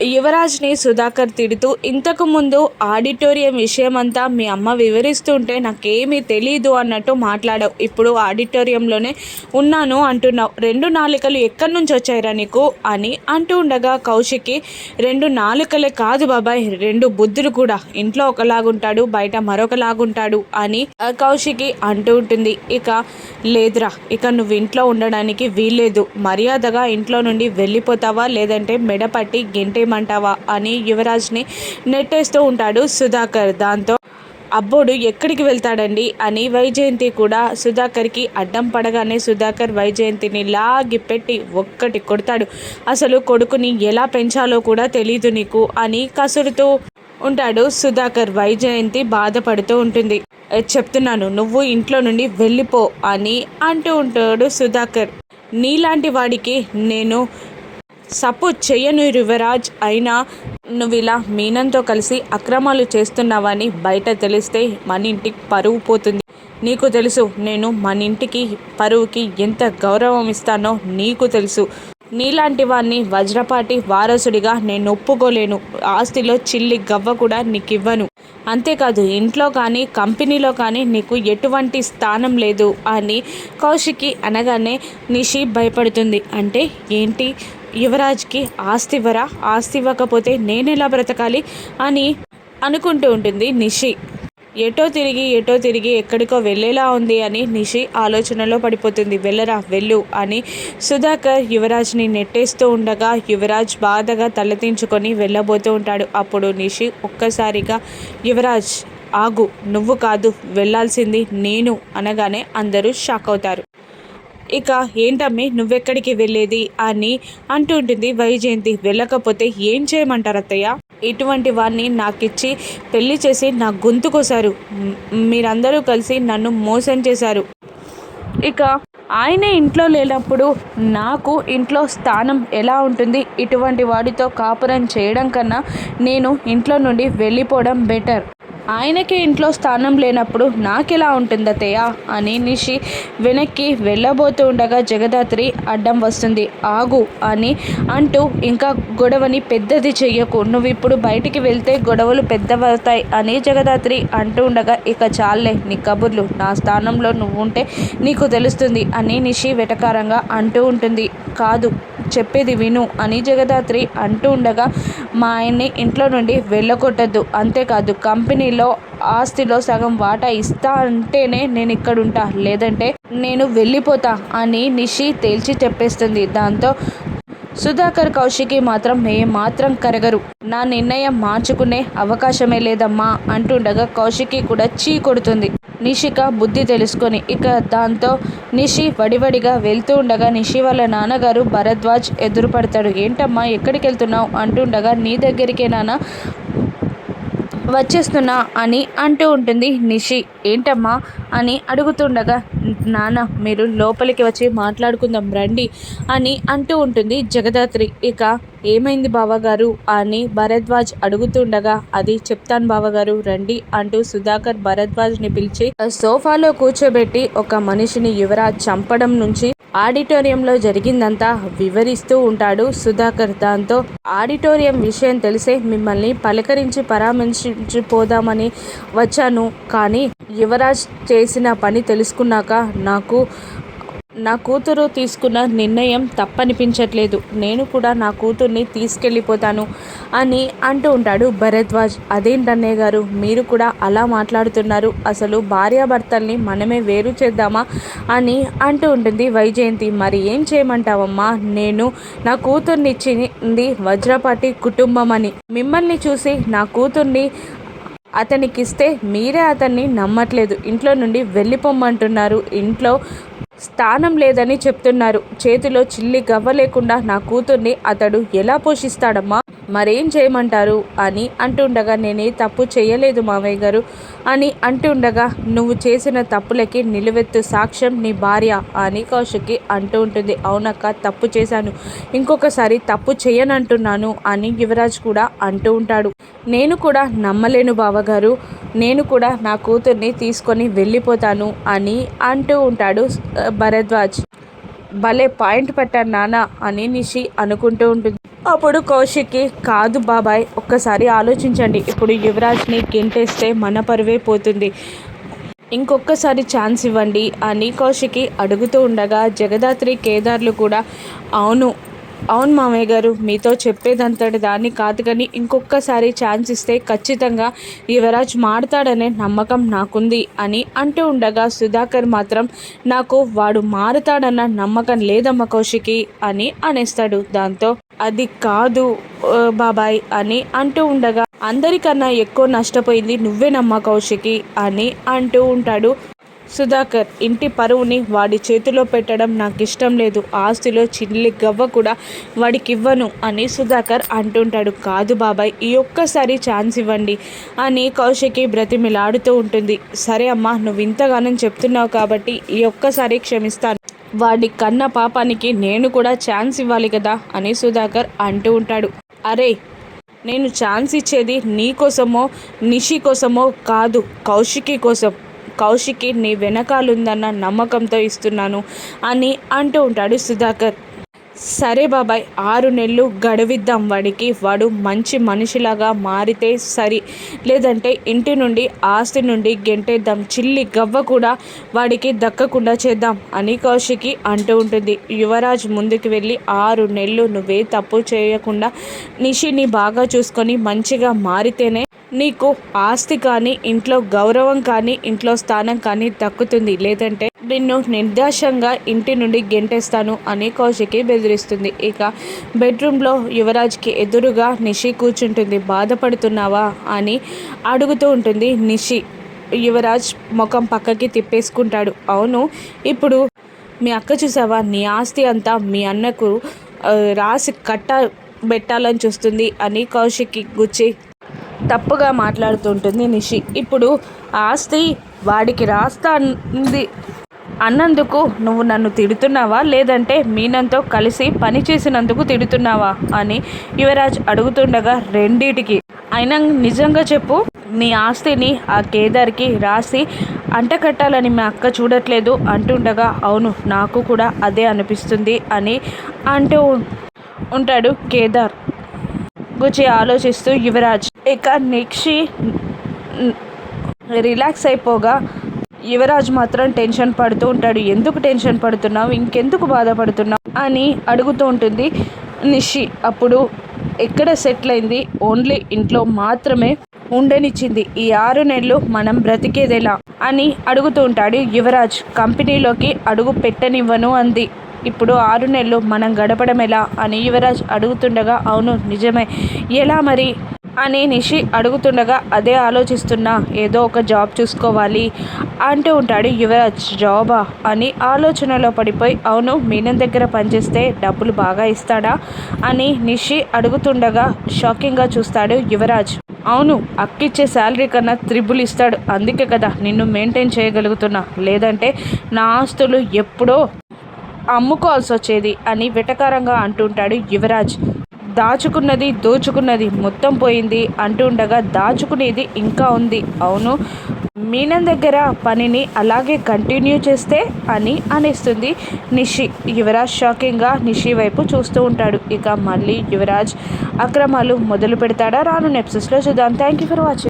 యువరాజ్ని సుధాకర్ తిడుతూ ఇంతకుముందు ఆడిటోరియం విషయమంతా మీ అమ్మ వివరిస్తుంటే నాకేమీ తెలీదు అన్నట్టు మాట్లాడావు. ఇప్పుడు ఆడిటోరియంలోనే ఉన్నాను అంటున్నావు. రెండు నాలుకలు ఎక్కడి నుంచి వచ్చాయిరా నీకు? అని అంటూ ఉండగా కౌశికి రెండు నాలుకలే కాదు బాబాయ్ రెండు బుద్ధులు కూడా. ఇంట్లో ఒకలాగుంటాడు బయట మరొకలాగుంటాడు అని ఆ కౌశికి అంటూ ఉంటుంది. ఇక లేదురా ఇక నువ్వు ఇంట్లో ఉండడానికి వీల్లేదు. మర్యాదగా ఇంట్లో నుండి వెళ్ళిపోతావా? లేదంటే మెడపట్టి చేయమంటావా అని యువరాజ్ని నెట్టేస్తూ ఉంటాడు సుధాకర్. దాంతో అబ్బోడు ఎక్కడికి వెళ్తాడండి? అని వైజయంతి కూడా సుధాకర్కి అడ్డం పడగానే సుధాకర్ వైజయంతిని లాగి పెట్టి ఒక్కటి కొడతాడు. అసలు కొడుకుని ఎలా పెంచాలో కూడా తెలీదు నీకు అని కసురుతూ ఉంటాడు సుధాకర్. వైజయంతి బాధపడుతూ ఉంటుంది. చెప్తున్నాను నువ్వు ఇంట్లో నుండి వెళ్ళిపో అని అంటూ ఉంటాడు సుధాకర్. నీలాంటి వాడికి నేను సపోర్ట్ చేయను యువరాజ్. అయినా నువ్వు ఇలా మీనంతో కలిసి అక్రమాలు చేస్తున్నావని బయట తెలిస్తే మన ఇంటికి పరువు పోతుంది. నీకు తెలుసు నేను మన ఇంటికి పరువుకి ఎంత గౌరవం ఇస్తానో నీకు తెలుసు. నీలాంటి వాడిని వజ్రపాటి వారసుడిగా నేను ఒప్పుకోలేను. ఆస్తిలో చిల్లి గవ్వ కూడా నీకు ఇవ్వను అంతేకాదు ఇంట్లో కానీ కంపెనీలో కానీ నీకు ఎటువంటి స్థానం లేదు అని కౌశికి అనగానే నిషి భయపడుతుంది. అంటే ఏంటి? యువరాజ్కి ఆస్తి ఇవ్వరా? ఆస్తి ఇవ్వకపోతే నేనెలా బ్రతకాలి అని అనుకుంటూ ఉంటుంది నిషి. ఎటో తిరిగి ఎటో తిరిగి ఎక్కడికో వెళ్ళేలా ఉంది అని నిషి ఆలోచనలో పడిపోతుంది. వెళ్ళరా వెళ్ళు అని సుధాకర్ యువరాజ్ని నెట్టేస్తూ ఉండగా యువరాజ్ బాధగా తలదించుకొని వెళ్ళబోతూ ఉంటాడు. అప్పుడు నిషి ఒక్కసారిగా యువరాజ్ ఆగు నువ్వు కాదు వెళ్ళాల్సింది నేను అనగానే అందరూ షాక్ అవుతారు. ఇక ఏంటమ్మి నువ్వెక్కడికి వెళ్ళేది అని అంటుంటుంది వైజయంతి. వెళ్ళకపోతే ఏం చేయమంటారు అత్తయ్య ఇటువంటి వాడిని నాకిచ్చి పెళ్ళి చేసి నా గొంతుకోసారు. మీరందరూ కలిసి నన్ను మోసం చేశారు. ఇక ఆయనే ఇంట్లో లేనప్పుడు నాకు ఇంట్లో స్థానం ఎలా ఉంటుంది? ఇటువంటి వాడితో కాపురం చేయడం కన్నా నేను ఇంట్లో నుండి వెళ్ళిపోవడం బెటర్. ఆయనకి ఇంట్లో స్థానం లేనప్పుడు నాకెలా ఉంటుంది తేయా అని నిషి వెనక్కి వెళ్ళబోతూ ఉండగా జగదాత్రి అడ్డం వస్తుంది. ఆగు అని అంటూ ఇంకా గొడవని పెద్దది చెయ్యకు. నువ్వు ఇప్పుడు బయటికి వెళ్తే గొడవలు పెద్దవవుతాయి అని జగదాత్రి అంటూ ఉండగా ఇక చాలే నీ కబుర్లు నా స్థానంలో నువ్వు ఉంటే నీకు తెలుస్తుంది అని నిషి వెటకారంగా అంటూ ఉంటుంది. కాదు చెప్పేది విను. అని జగదాత్రి అంటూ ఉండగా మా ఆయన్ని ఇంట్లో నుండి వెళ్ళకొట్టద్దు అంతేకాదు కంపెనీలో ఆస్తిలో సగం వాటా ఇస్తా అంటేనే నేను ఇక్కడుంటా. లేదంటే నేను వెళ్ళిపోతా అని నిషి తేల్చి చెప్పేస్తుంది. దాంతో సుధాకర్ కౌశికి మాత్రం ఏ మాత్రం కరగరు. నా నిర్ణయం మార్చుకునే అవకాశమే లేదమ్మా అంటుండగా కౌశికి కూడా చీ కొడుతుంది. నిషిక బుద్ధి తెలుసుకొని ఇక దాంతో నిషి వడివడిగా వెళ్తూ ఉండగా నిషి వాళ్ళ నాన్నగారు భరద్వాజ్ ఎదురుపడతాడు. ఏంటమ్మా ఎక్కడికి వెళ్తున్నావు అంటుండగా నీ దగ్గరికే నాన్న. వచ్చేస్తున్నా అని అంటూ ఉంటుంది నిషి. ఏంటమ్మా? అని అడుగుతుండగా నాన్న మీరు లోపలికి వచ్చి మాట్లాడుకుందాం రండి అని అంటూ ఉంటుంది జగదాత్రి. ఇక ఏమైంది బావగారు? అని భరద్వాజ్ అడుగుతుండగా అది చెప్తాను బావగారు రండి అంటూ సుధాకర్ భరద్వాజ్ని పిలిచి సోఫాలో కూర్చోబెట్టి ఒక మనిషిని యువరాజ్ చంపడం నుంచి ఆడిటోరియంలో జరిగిందంతా వివరిస్తూ ఉంటాడు సుధాకర్. దాంతో ఆడిటోరియం విషయం తెలిసే మిమ్మల్ని పలకరించి పరామర్శించిపోదామని వచ్చాను కానీ యువరాజ్ చేసిన పని తెలుసుకున్నాక నాకు నా కూతురు తీసుకున్న నిర్ణయం తప్పనిపించట్లేదు. నేను కూడా నా కూతుర్ని తీసుకెళ్ళిపోతాను అని అంటూ ఉంటాడు భరద్వాజ్. అదేంటన్నయ్య గారు మీరు కూడా అలా మాట్లాడుతున్నారు. అసలు భార్యాభర్తల్ని మనమే వేరు చేద్దామా? అని అంటూ ఉంటుంది వైజయంతి. మరి ఏం చేయమంటావమ్మా? నేను నా కూతుర్నిచ్చింది వజ్రపాటి కుటుంబం అని మిమ్మల్ని చూసి నా కూతుర్ని అతనికిస్తే మీరే అతన్ని నమ్మట్లేదు. ఇంట్లో నుండి వెళ్ళిపోమ్మంటున్నారు ఇంట్లో స్థానం లేదని చెప్తున్నారు. చేతిలో చిల్లి గవ్వ లేకుండా నా కూతుర్ని అతడు ఎలా పోషిస్తాడమ్మా? మరేం చేయమంటారు? అని అంటుండగా నేనే తప్పు చేయలేదు మావయ్య గారు అని అంటుండగా నువ్వు చేసిన తప్పులకి నిలువెత్తు సాక్ష్యం నీ భార్య అని కౌశిక్కి అంటూ ఉంటుంది. అవునక్క తప్పు చేశాను. ఇంకొకసారి తప్పు చేయనంటున్నాను అని యువరాజ్ కూడా అంటూ ఉంటాడు. నేను కూడా నమ్మలేను బావగారు నేను కూడా నా కూతుర్ని తీసుకొని వెళ్ళిపోతాను అని అంటూ ఉంటాడు భరద్వాజ్. భలే పాయింట్ పెట్టాను నాన్న అని నిషి అనుకుంటూ ఉంటుంది. అప్పుడు కౌశిక్కి కాదు బాబాయ్ ఒక్కసారి ఆలోచించండి. ఇప్పుడు యువరాజ్ని గెంటేస్తే మన పరువే పోతుంది. ఇంకొకసారి ఛాన్స్ ఇవ్వండి అని కౌశికి అడుగుతూ ఉండగా జగదాత్రి కేదార్లు కూడా అవును అవును మామయ్య గారు మీతో చెప్పేదంతటి దాన్ని కాదు కానీ ఇంకొకసారి ఛాన్స్ ఇస్తే ఖచ్చితంగా యువరాజ్ మారుతాడనే నమ్మకం నాకుంది అని అంటూ ఉండగా సుధాకర్ మాత్రం నాకు వాడు మారుతాడన్న నమ్మకం లేదమ్మ కౌశికి అని అనేస్తాడు. దాంతో అది కాదు బాబాయ్ అని అంటూ ఉండగా అందరికన్నా ఎక్కువ నష్టపోయింది నువ్వేనమ్మా కౌశికి అని అంటూ ఉంటాడు. సుధాకర్ ఇంటి పరువుని వాడి చేతిలో పెట్టడం నాకు ఇష్టం లేదు. ఆస్తిలో చిల్లి గవ్వ కూడా వాడికి ఇవ్వను అని సుధాకర్ అంటుంటాడు. కాదు బాబాయ్ ఈ ఒక్కసారి ఛాన్స్ ఇవ్వండి అని కౌశికి బ్రతిమిలాడుతూ ఉంటుంది. సరే అమ్మా నువ్వు ఇంతగానం చెప్తున్నావు కాబట్టి ఈ ఒక్కసారి క్షమిస్తాను. వాడి కన్న పాపానికి నేను కూడా ఛాన్స్ ఇవ్వాలి కదా అని సుధాకర్ అంటూ ఉంటాడు. అరే నేను ఛాన్స్ ఇచ్చేది నీ కోసమో నిషి కోసమో కాదు కౌశికి కోసం. కౌశికి నీ వెనకాలుందన్న నమ్మకంతో ఇస్తున్నాను అని అంటూ ఉంటాడు సుధాకర్. సరే బాబాయ్ ఆరు నెలలు గడవిద్దాం వాడికి. వాడు మంచి మనిషిలాగా మారితే సరి. లేదంటే ఇంటి నుండి ఆస్తి నుండి గెంటేద్దాం. చిల్లి గవ్వ కూడా వాడికి దక్కకుండా చేద్దాం అని కౌశికి అంటూ ఉంటుంది. యువరాజ్ ముందుకు వెళ్ళి ఆరు నెలలు నువ్వే తప్పు చేయకుండా నిషిని బాగా చూసుకొని మంచిగా మారితేనే నీకు ఆస్తి కానీ ఇంట్లో గౌరవం కానీ ఇంట్లో స్థానం కానీ తక్కుతుంది లేదంటే నిన్ను నిర్దాశంగా ఇంటి నుండి గెంటేస్తాను అని కౌశికి బెదిరిస్తుంది. ఇక బెడ్రూమ్లో యువరాజ్కి ఎదురుగా నిషి కూర్చుంటుంది. బాధపడుతున్నావా అని అడుగుతూ ఉంటుంది నిషి. యువరాజ్ ముఖం పక్కకి తిప్పేసుకుంటాడు. అవును ఇప్పుడు మీ అక్క చూసావా? నీ ఆస్తి అంతా మీ అన్నకు రాసి కట్ట పెట్టాలని చూస్తుంది అని కౌశిక్కి గుచ్చి తప్పుగా మాట్లాడుతుంటుంది నిషి. ఇప్పుడు ఆస్తి వాడికి రాస్తా అంది అన్నందుకు నువ్వు నన్ను తిడుతున్నావా? లేదంటే మీనంతో కలిసి పని చేసినందుకు తిడుతున్నావా? అని యువరాజ్ అడుగుతుండగా రెండిటికి. అయినా నిజంగా చెప్పు నీ ఆస్తిని ఆ కేదార్కి రాసి అంటకట్టాలని మా అక్క చూడట్లేదు అంటుండగా అవును నాకు కూడా అదే అనిపిస్తుంది అని అంటూ ఉంటాడు కేదార్. గురించి ఆలోచిస్తూ యువరాజ్ ఇక నిక్షి రిలాక్స్ అయిపోగా యువరాజ్ మాత్రం టెన్షన్ పడుతూ ఉంటాడు. ఎందుకు టెన్షన్ పడుతున్నావు? ఇంకెందుకు బాధపడుతున్నావు? అని అడుగుతూ ఉంటుంది నిషి అప్పుడు ఎక్కడ సెటిల్ అయింది? ఓన్లీ ఇంట్లో మాత్రమే ఉండనిచ్చింది. ఈ ఆరు నెలలు మనం బ్రతికేదెలా? అని అడుగుతూ ఉంటాడు యువరాజ్. కంపెనీలోకి అడుగు పెట్టనివ్వను అంది. ఇప్పుడు ఆరు నెలలు మనం గడపడం ఎలా అని యువరాజ్ అడుగుతుండగా అవును నిజమే. ఎలా మరి? అని నిషి అడుగుతుండగా అదే ఆలోచిస్తున్నా ఏదో ఒక జాబ్ చూసుకోవాలి అంటూ ఉంటాడు యువరాజ్. జాబా? అని ఆలోచనలో పడిపోయి అవును మీనం దగ్గర పనిచేస్తే డబ్బులు బాగా ఇస్తాడా? అని నిషి అడుగుతుండగా షాకింగ్గా చూస్తాడు యువరాజ్. అవును అక్కిచ్చే శాలరీ కన్నా త్రిబుల్ ఇస్తాడు. అందుకే కదా నిన్ను మెయింటైన్ చేయగలుగుతున్నా. లేదంటే నా ఆస్తులు ఎప్పుడో అమ్ముకోవాల్సి వచ్చేది అని వెటకారంగా అంటుంటాడు యువరాజ్. దాచుకున్నది దోచుకున్నది మొత్తం పోయింది అంటుండగా దాచుకునేది ఇంకా ఉంది. అవును మీనం దగ్గర పనిని అలాగే కంటిన్యూ చేస్తే అని అనేస్తుంది నిషి. యువరాజ్ షాకింగ్గా నిషి వైపు చూస్తూ ఉంటాడు. ఇక మళ్ళీ యువరాజ్ అక్రమాలు మొదలు పెడతాడా రాను నెప్సెస్లో చూద్దాం. Thank you for watching